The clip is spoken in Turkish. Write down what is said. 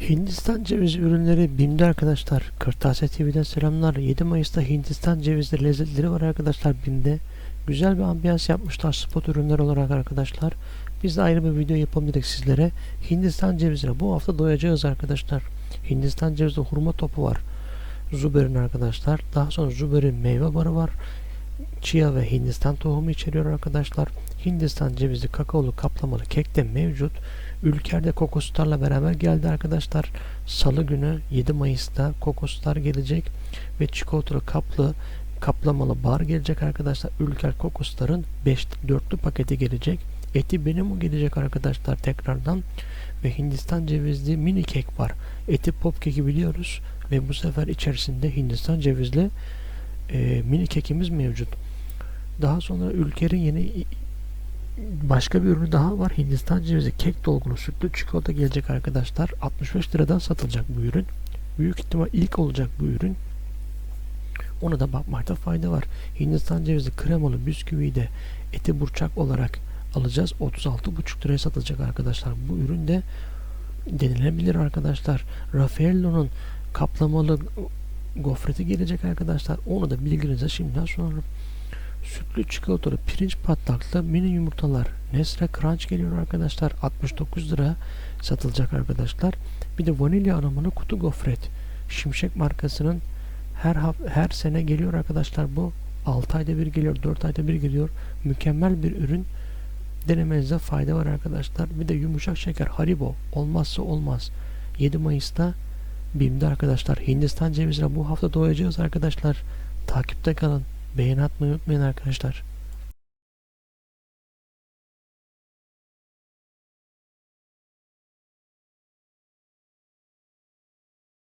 Hindistan cevizi ürünleri BİM'de arkadaşlar. Kırtasiye TV'den selamlar. 7 Mayıs'ta Hindistan cevizi lezzetleri var arkadaşlar BİM'de. Güzel bir ambiyans yapmışlar spot ürünler olarak arkadaşlar. Biz de ayrı bir video yapalım sizlere. Hindistan cevizine bu hafta doyacağız arkadaşlar. Hindistan cevizi hurma topu var. Zuber'in arkadaşlar. Daha sonra Zuber'in meyve barı var. Chia ve Hindistan tohumu içeriyor arkadaşlar. Hindistan cevizi kakaolu kaplamalı kek de mevcut. Ülker'de kokoslarla beraber geldi arkadaşlar. Salı günü 7 Mayıs'ta kokoslar gelecek ve çikolatalı kaplı kaplamalı bar gelecek arkadaşlar. Ülker kokosların 5 dörtlü paketi gelecek. Eti benim gelecek arkadaşlar tekrardan ve Hindistan cevizli mini kek var. Eti pop keki biliyoruz ve bu sefer içerisinde Hindistan cevizli e, mini kekimiz mevcut. Daha sonra Ülker'in yeni başka bir ürünü daha var. Hindistan cevizi kek dolgulu sütlü çikolata gelecek arkadaşlar. 65 liradan satılacak bu ürün. Büyük ihtimal ilk olacak bu ürün. Ona da bakmakta fayda var. Hindistan cevizi kremalı bisküviyi de eti burçak olarak alacağız. 36,5 liraya satılacak arkadaşlar. Bu ürün de denilebilir arkadaşlar. Raffaello'nun kaplamalı gofreti gelecek arkadaşlar. Onu da bilginize şimdiden sunarım. Sütlü çikolatalı pirinç patlaklı mini yumurtalar Nestle Crunch geliyor arkadaşlar. 69 lira satılacak arkadaşlar. Bir de vanilya aromalı kutu gofret. Şimşek markasının her her sene geliyor arkadaşlar bu. 6 ayda bir geliyor, 4 ayda bir geliyor. Mükemmel bir ürün. Denemenizde fayda var arkadaşlar. Bir de yumuşak şeker Haribo olmazsa olmaz. 7 Mayıs'ta BİM'de arkadaşlar Hindistan cevizine bu hafta doyacağız arkadaşlar. Takipte kalın. Beğeni atmayı unutmayın arkadaşlar.